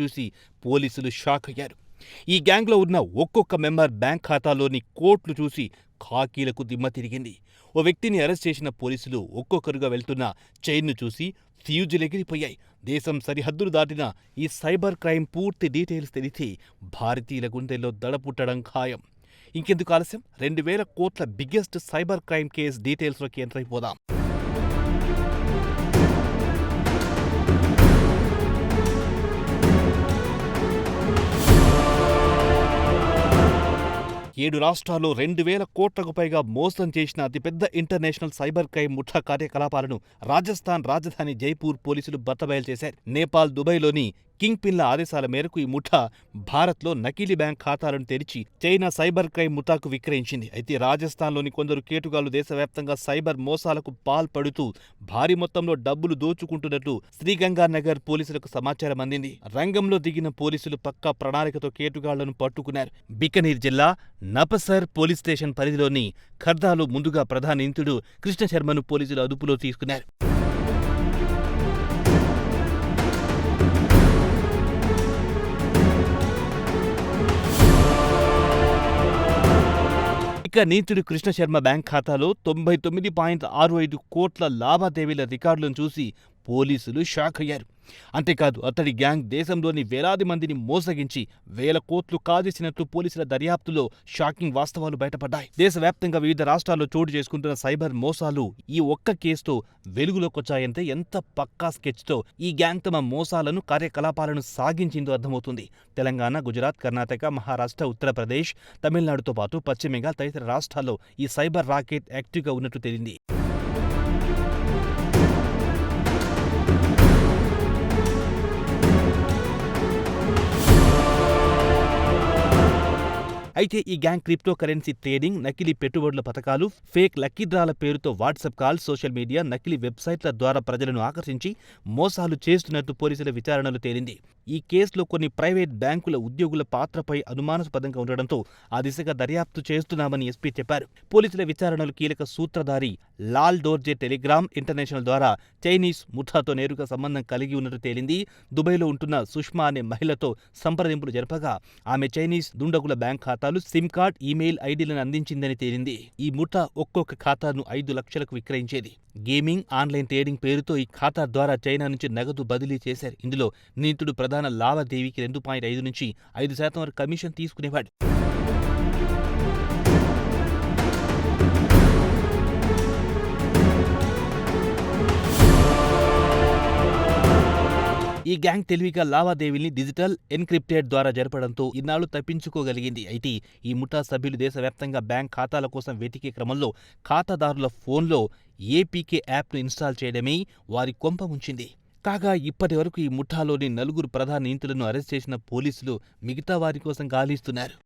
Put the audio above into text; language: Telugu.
చూసి పోలీసులు షాక్ అయ్యారు. ఈ గ్యాంగ్లో ఉన్న ఒక్కొక్క మెంబర్ బ్యాంక్ ఖాతాలోని కోట్లు చూసి ఖాకీలకు దిమ్మ తిరిగింది. ఓ వ్యక్తిని అరెస్ట్ చేసిన పోలీసులు ఒక్కొక్కరుగా వెళ్తున్న చైన్ను చూసి ఫ్యూజులెగిరిపోయాయి. దేశం సరిహద్దులు దాటిన ఈ సైబర్ క్రైమ్ పూర్తి డీటెయిల్స్ తెలిసి భారతీయుల గుండెల్లో దడపుట్టడం ఖాయం. ఇంకెందుకు ఆలస్యం? రెండు వేల కోట్ల బిగ్గెస్ట్ సైబర్ క్రైమ్ కేస్ డీటెయిల్స్లోకి ఎంటర్ అయిపోదాం ఏడు రాష్ట్రాల్లో రెండు వేల కోట్లకు పైగా మోసం చేసిన అతిపెద్ద ఇంటర్నేషనల్ సైబర్ క్రైమ్ ముఠా కార్యకలాపాలను రాజస్థాన్ రాజధాని జైపూర్ పోలీసులు బట్టబయలు చేశారు. నేపాల్ దుబాయ్లోని కింగ్ పిన్ల ఆదేశాల మేరకు ఈ ముఠా భారత్లో నకిలీ బ్యాంక్ ఖాతాలను తెరిచి చైనా సైబర్ క్రైమ్ ముఠాకు విక్రయించింది. అయితే రాజస్థాన్లోని కొందరు కేటుగాళ్ళు దేశవ్యాప్తంగా సైబర్ మోసాలకు పాల్పడుతూ భారీ మొత్తంలో డబ్బులు దోచుకుంటున్నట్టు శ్రీగంగానగర్ పోలీసులకు సమాచారం అందింది. రంగంలో దిగిన పోలీసులు పక్కా ప్రణాళికతో కేటుగాళ్ళను పట్టుకున్నారు. బికనీర్ జిల్లా నపసర్ పోలీస్ స్టేషన్ పరిధిలోని ఖర్దాలో ముందుగా ప్రధాన నిందితుడు కృష్ణ శర్మను పోలీసులు అదుపులో తీసుకున్నారు. ఇక నీతుడు కృష్ణశర్మ బ్యాంక్ ఖాతాలో తొంభై తొమ్మిది పాయింట్ ఆరు ఐదు కోట్ల లావాదేవీల రికార్డులను చూసి పోలీసులు షాక్ అయ్యారు అంతేకాదు అతడి గ్యాంగ్ దేశంలోని వేలాది మందిని మోసగించి వేల కోట్లు కాజేసినట్లు పోలీసుల దర్యాప్తులో షాకింగ్ వాస్తవాలు బయటపడ్డాయి. దేశవ్యాప్తంగా వివిధ రాష్ట్రాల్లో చోటు చేసుకుంటున్న సైబర్ మోసాలు ఈ ఒక్క కేసుతో వెలుగులోకొచ్చాయంటే ఎంత పక్కా స్కెచ్తో ఈ గ్యాంగ్ తమ మోసాలను కార్యకలాపాలను సాగించిందో అర్థమవుతుంది. తెలంగాణ గుజరాత్ కర్ణాటక మహారాష్ట్ర ఉత్తరప్రదేశ్ తమిళనాడుతో పాటు పశ్చిమ బెంగాల్ తదితర రాష్ట్రాల్లో ఈ సైబర్ రాకెట్ యాక్టివ్గా ఉన్నట్టు తేలింది. అయితే ఈ గ్యాంగ్ క్రిప్టో కరెన్సీ ట్రేడింగ్ నకిలీ పెట్టుబడుల పథకాలు ఫేక్ లక్కీ డ్రాల పేరుతో వాట్సాప్ కాల్ సోషల్ మీడియా నకిలీ వెబ్సైట్ల ద్వారా ప్రజలను ఆకర్షించి మోసాలు చేస్తున్నట్టు పోలీసుల విచారణలో తేలింది. ఈ కేసులో కొన్ని ప్రైవేట్ బ్యాంకుల ఉద్యోగుల పాత్రపై అనుమానాస్పదంగా ఉండడంతో ఆ దిశగా దర్యాప్తు చేస్తున్నామని ఎస్పీ చెప్పారు. పోలీసుల విచారణలు కీలక సూత్రధారి లాల్ డోర్జే టెలిగ్రామ్ ఇంటర్నేషనల్ ద్వారా చైనీస్ ముఠాతో నేరుగా సంబంధం కలిగి ఉన్నట్టు తేలింది. దుబాయ్లో ఉంటున్న సుష్మా అనే మహిళతో సంప్రదింపులు జరపగా ఆమె చైనీస్ దుండగుల బ్యాంక్ ఖాతాలు సిమ్ కార్డ్ ఈమెయిల్ ఐడీలను అందించిందని తేలింది. ఈ ముఠా ఒక్కొక్క ఖాతాను ఐదు లక్షలకు విక్రయించేది. గేమింగ్ ఆన్లైన్ ట్రేడింగ్ పేరుతో ఈ ఖాతా ద్వారా చైనా నుంచి నగదు బదిలీ చేశారు. ఇందులో నిందితుడు ప్రధాన లావాదేవీకి రెండు పాయింట్ ఐదు నుంచి ఐదు శాతం వరకు కమిషన్ తీసుకునేవాడు. ఈ గ్యాంగ్ తెలివిగా లావాదేవీల్ని డిజిటల్ ఎన్క్రిప్టెడ్ ద్వారా జరపడంతో ఇన్నాళ్ళు తప్పించుకోగలిగింది. అయితే ఈ ముఠా సభ్యులు దేశవ్యాప్తంగా బ్యాంక్ ఖాతాల కోసం వెతికే క్రమంలో ఖాతాదారుల ఫోన్లో ఏపీకే యాప్ను ఇన్స్టాల్ చేయడమే వారి కొంప ముంచింది. కాగా ఇప్పటి వరకు ఈ ముఠాలోని నలుగురు ప్రధాన నిందితులను అరెస్ట్ చేసిన పోలీసులు మిగతా వారి కోసం గాలిస్తున్నారు.